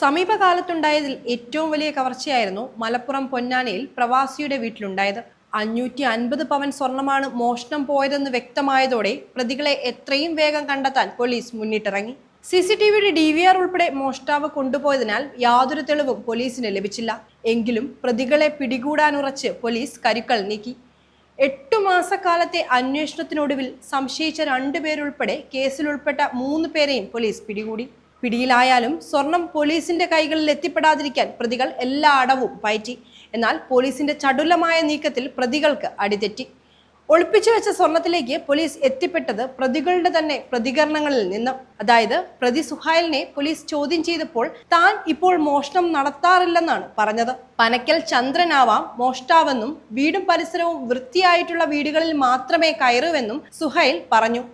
സമീപകാലത്തുണ്ടായതിൽ ഏറ്റവും വലിയ കവർച്ചയായിരുന്നു മലപ്പുറം പൊന്നാനിയിൽ പ്രവാസിയുടെ വീട്ടിലുണ്ടായത്. അഞ്ഞൂറ്റി അൻപത് പവൻ സ്വർണമാണ് മോഷണം പോയതെന്ന് വ്യക്തമായതോടെ പ്രതികളെ എത്രയും വേഗം കണ്ടെത്താൻ പോലീസ് മുന്നിട്ടിറങ്ങി. സി സി ടി വിയുടെ ഡി വി ആർ ഉൾപ്പെടെ മോഷ്ടാവ് കൊണ്ടുപോയതിനാൽ യാതൊരു തെളിവും പോലീസിന് ലഭിച്ചില്ല. എങ്കിലും പ്രതികളെ പിടികൂടാനുറച്ച് പോലീസ് കരുക്കൾ നീക്കി. എട്ടു മാസക്കാലത്തെ അന്വേഷണത്തിനൊടുവിൽ സംശയിച്ച രണ്ടുപേരുൾപ്പെടെ കേസിലുൾപ്പെട്ട മൂന്ന് പേരെയും പോലീസ് പിടികൂടി. പിടിയിലായാലും സ്വർണം പോലീസിന്റെ കൈകളിൽ എത്തിപ്പെടാതിരിക്കാൻ പ്രതികൾ എല്ലാ അടവും പയറ്റി. എന്നാൽ പോലീസിന്റെ ചടുലമായ നീക്കത്തിൽ പ്രതികൾക്ക് അടിതെറ്റി. ഒളിപ്പിച്ചു വെച്ച സ്വർണത്തിലേക്ക് പോലീസ് എത്തിപ്പെട്ടത് പ്രതികളുടെ തന്നെ പ്രതികരണങ്ങളിൽ നിന്നും. അതായത് പ്രതി സുഹായലിനെ പോലീസ് ചോദ്യം ചെയ്തപ്പോൾ താൻ ഇപ്പോൾ മോഷണം നടത്താറില്ലെന്നാണ് പറഞ്ഞത്. പനക്കൽ ചന്ദ്രനാവാം മോഷ്ടാവെന്നും വീടും പരിസരവും വൃത്തിയായിട്ടുള്ള വീടുകളിൽ മാത്രമേ കയറുവെന്നും സുഹൈൽ പറഞ്ഞു.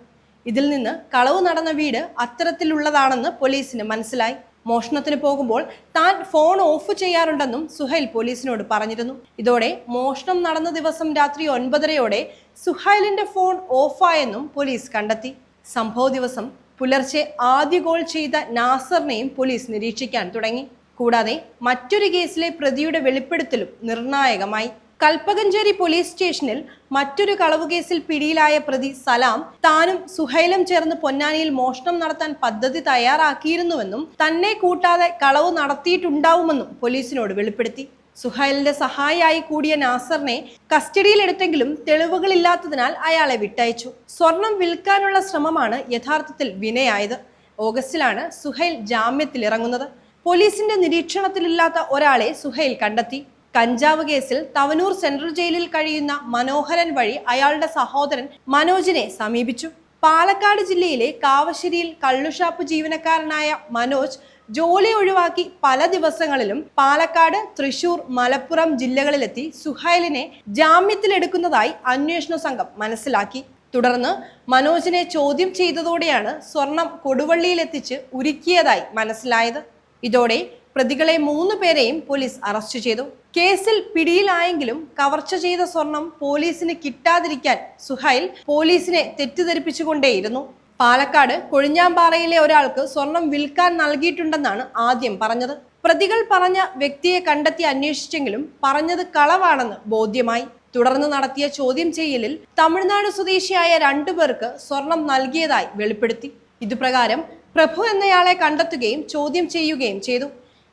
ഇതിൽ നിന്ന് കളവ് നടന്ന വീട് അത്തരത്തിലുള്ളതാണെന്ന് പോലീസിന് മനസ്സിലായി. മോഷണത്തിന് പോകുമ്പോൾ താൻ ഫോൺ ഓഫ് ചെയ്യാറുണ്ടെന്നും സുഹൈൽ പോലീസിനോട് പറഞ്ഞിരുന്നു. ഇതോടെ മോഷണം നടന്ന ദിവസം രാത്രി ഒൻപതരയോടെ സുഹൈലിന്റെ ഫോൺ ഓഫായെന്നും പോലീസ് കണ്ടെത്തി. സംഭവ ദിവസം പുലർച്ചെ ആദ്യ ഗോൾ ചെയ്ത നാസറിനെയും പോലീസ് നിരീക്ഷിക്കാൻ തുടങ്ങി. കൂടാതെ മറ്റൊരു കേസിലെ പ്രതിയുടെ വെളിപ്പെടുത്തലും നിർണായകമായി. കൽപ്പകഞ്ചേരി പോലീസ് സ്റ്റേഷനിൽ മറ്റൊരു കളവ് കേസിൽ പിടിയിലായ പ്രതി സലാം താനും സുഹൈലും ചേർന്ന് പൊന്നാനിയിൽ മോഷണം നടത്താൻ പദ്ധതി തയ്യാറാക്കിയിരുന്നുവെന്നും തന്നെ കൂട്ടാതെ കളവ് നടത്തിയിട്ടുണ്ടാവുമെന്നും പോലീസിനോട് വെളിപ്പെടുത്തി. സുഹൈലിന്റെ സഹായിയായി കൂടിയ നാസറിനെ കസ്റ്റഡിയിലെടുത്തെങ്കിലും തെളിവുകളില്ലാത്തതിനാൽ അയാളെ വിട്ടയച്ചു. സ്വർണം വിൽക്കാനുള്ള ശ്രമമാണ് യഥാർത്ഥത്തിൽ വിനയായത്. ഓഗസ്റ്റിലാണ് സുഹൈൽ ജാമ്യത്തിൽ ഇറങ്ങുന്നത് പോലീസിന്റെ നിരീക്ഷണത്തിലില്ലാത്ത ഒരാളെ സുഹൈൽ കണ്ടെത്തി. കഞ്ചാവ് കേസിൽ തവനൂർ സെൻട്രൽ ജയിലിൽ കഴിയുന്ന മനോഹരൻ വഴി അയാളുടെ സഹോദരൻ മനോജിനെ സമീപിച്ചു. പാലക്കാട് ജില്ലയിലെ കാവശ്ശേരിയിൽ കള്ളുഷാപ്പ് ജീവനക്കാരനായ മനോജ് ജോലി ഒഴിവാക്കി പല ദിവസങ്ങളിലും പാലക്കാട് തൃശൂർ മലപ്പുറം ജില്ലകളിലെത്തി സുഹൈലിനെ ജാമ്യത്തിലെടുക്കുന്നതായി അന്വേഷണ സംഘം മനസ്സിലാക്കി. തുടർന്ന് മനോജിനെ ചോദ്യം ചെയ്തതോടെയാണ് സ്വർണം കൊടുവള്ളിയിലെത്തിച്ച് ഉരുക്കിയതായി മനസ്സിലായത്. ഇതോടെ പ്രതികളെ മൂന്ന് പേരെയും പോലീസ് അറസ്റ്റ് ചെയ്തു. കേസിൽ പിടിയിലായെങ്കിലും കവർച്ച ചെയ്ത സ്വർണം പോലീസിന് കിട്ടാതിരിക്കാൻ സുഹൈൽ പോലീസിനെ തെറ്റിദ്ധരിപ്പിച്ചുകൊണ്ടേയിരുന്നു. പാലക്കാട് കൊഴിഞ്ഞാമ്പാറയിലെ ഒരാൾക്ക് സ്വർണം വിൽക്കാൻ നൽകിയിട്ടുണ്ടെന്നാണ് ആദ്യം പറഞ്ഞത്. പ്രതികൾ പറഞ്ഞ വ്യക്തിയെ കണ്ടെത്തി അന്വേഷിച്ചെങ്കിലും പറഞ്ഞത് കളവാണെന്ന് ബോധ്യമായി. തുടർന്ന് നടത്തിയ ചോദ്യം ചെയ്യലിൽ തമിഴ്നാട് സ്വദേശിയായ രണ്ടുപേർക്ക് സ്വർണം നൽകിയതായി വെളിപ്പെടുത്തി. ഇതുപ്രകാരം പ്രഭു എന്നയാളെ കണ്ടെത്തുകയും ചോദ്യം ചെയ്യുകയും ചെയ്തു.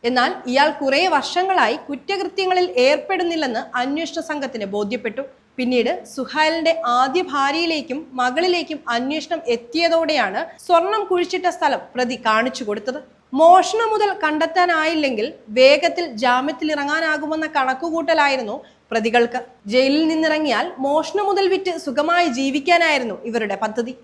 എന്നാൽ ഇയാൾ കുറെ വർഷങ്ങളായി കുറ്റകൃത്യങ്ങളിൽ ഏർപ്പെടുന്നില്ലെന്ന് അന്വേഷണ സംഘത്തിന് ബോധ്യപ്പെട്ടു. പിന്നീട് സുഹൈലിന്റെ ആദ്യ ഭാര്യയിലേക്കും മകളിലേക്കും അന്വേഷണം എത്തിയതോടെയാണ് സ്വർണം കുഴിച്ചിട്ട സ്ഥലം പ്രതി കാണിച്ചു കൊടുത്തത്. മോഷണം മുതൽ കണ്ടെത്താനായില്ലെങ്കിൽ വേഗത്തിൽ ജാമ്യത്തിൽ ഇറങ്ങാനാകുമെന്ന കണക്കുകൂട്ടലായിരുന്നു പ്രതികൾക്ക്. ജയിലിൽ നിന്നിറങ്ങിയാൽ മോഷണം മുതൽ വിറ്റ് സുഖമായി ജീവിക്കാനായിരുന്നു ഇവരുടെ പദ്ധതി.